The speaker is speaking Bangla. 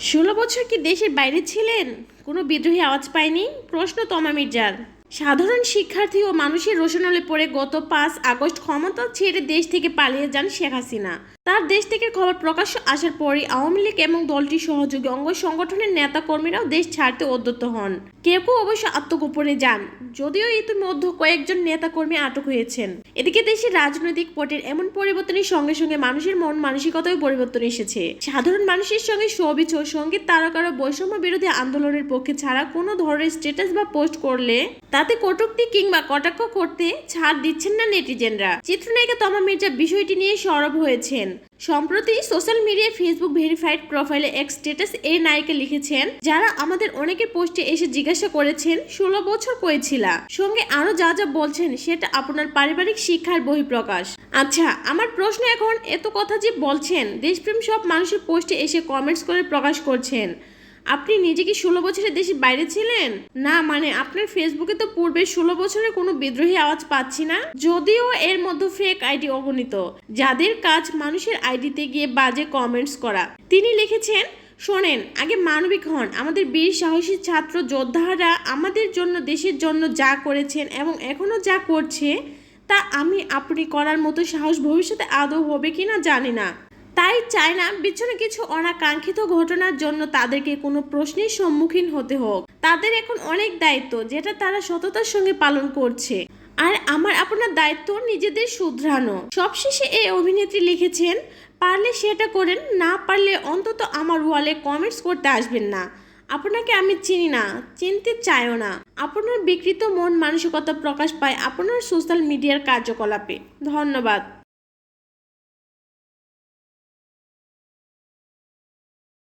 ষোলো বছর কি দেশের বাইরে ছিলেন? কোনো বিদ্রোহী আওয়াজ পায়নি প্রশ্ন তমা মির্জার সাধারণ শিক্ষার্থী ও মানুষের রোশনলে পড়ে গত পাঁচ আগস্ট ক্ষমতা ছেড়ে দেশ থেকে পালিয়ে যান শেখ হাসিনা। তার দেশ থেকে খবর প্রকাশ্য আসার পরই আওয়ামী লীগ এবং দলটির সহযোগী অঙ্গ সংগঠনের নেতা কর্মীরাও দেশ ছাড়তে উদ্যত হন। কেউ কেউ অবশ্য আত্মগোপনে যান, যদিও ইতিমধ্যে কয়েকজন নেতা কর্মী আটক হয়েছেন। এদিকে দেশের রাজনৈতিক পটের এমন পরিবর্তনের সঙ্গে সঙ্গে মানুষের মন মানসিকতায় পরিবর্তন এসেছে। সাধারণ মানুষের সঙ্গে ও সংগীত তারকারা বৈষম্য বিরোধী আন্দোলনের পক্ষে ছাড়া কোনো ধরনের স্ট্যাটাস বা পোস্ট করলে তাতে কটূক্তি কিংবা কটাক্ষ করতে ছাড় দিচ্ছেন না নেটিজেনরা। চিত্রনায়িকা তমা মির্জা বিষয়টি নিয়ে সরব হয়েছেন। সম্প্রতি সোশ্যাল মিডিয়ায় ফেসবুক ভেরিফাইড প্রোফাইলে এক স্ট্যাটাস এ নায়িকা লিখেছেন, যারা আমাদের অনেকের পোস্টে এসে জিজ্ঞাসা করেছেন, ষোলো বছর কয়েছিলা সঙ্গে আরও যা যা বলছেন, সেটা আপনার পারিবারিক শিক্ষার বহিঃপ্রকাশ। আচ্ছা আমার প্রশ্ন এখন, এত কথা যে বলছেন, দেশপ্রেম সব মানুষের পোস্টে এসে কমেন্টস করে প্রকাশ করছেন। আপনি নিজে কি ষোলো বছরের দেশের বাইরে ছিলেন? না মানে আপনার ফেসবুকে তো পূর্বে ষোলো বছরের কোনো বিদ্রোহী আওয়াজ পাচ্ছি না। যদিও এর মধ্যে ফেক আইডি অগণিত, যাদের কাজ মানুষের আইডিতে গিয়ে বাজে কমেন্টস করা। তিনি লিখেছেন, শোনেন, আগে মানবিক হন। আমাদের বীর সাহসী ছাত্র যোদ্ধারা আমাদের জন্য, দেশের জন্য যা করেছেন এবং এখনও যা করছে, তা আমি, আপনি করার মতো সাহস ভবিষ্যতে আদৌ হবে কিনা জানি না। তাই চায় না পিছনে কিছু অনাকাঙ্ক্ষিত ঘটনার জন্য তাদেরকে কোনো প্রশ্নের সম্মুখীন হতে হোক। তাদের এখন অনেক দায়িত্ব যেটা তারা সততার সঙ্গে পালন করছে। আর আমার আপনার দায়িত্ব নিজেদের শুধরানো। সবশেষে এই অভিনেত্রী লিখেছেন, পারলে সেটা করেন, না পারলে অন্তত আমার ওয়ালে কমেন্টস করতে আসবেন না। আপনাকে আমি চিনি না, চিনতে চাইও না। আপনার বিকৃত মন, মানসিকতা প্রকাশ পায় আপনার সোশ্যাল মিডিয়ার কার্যকলাপে। ধন্যবাদ।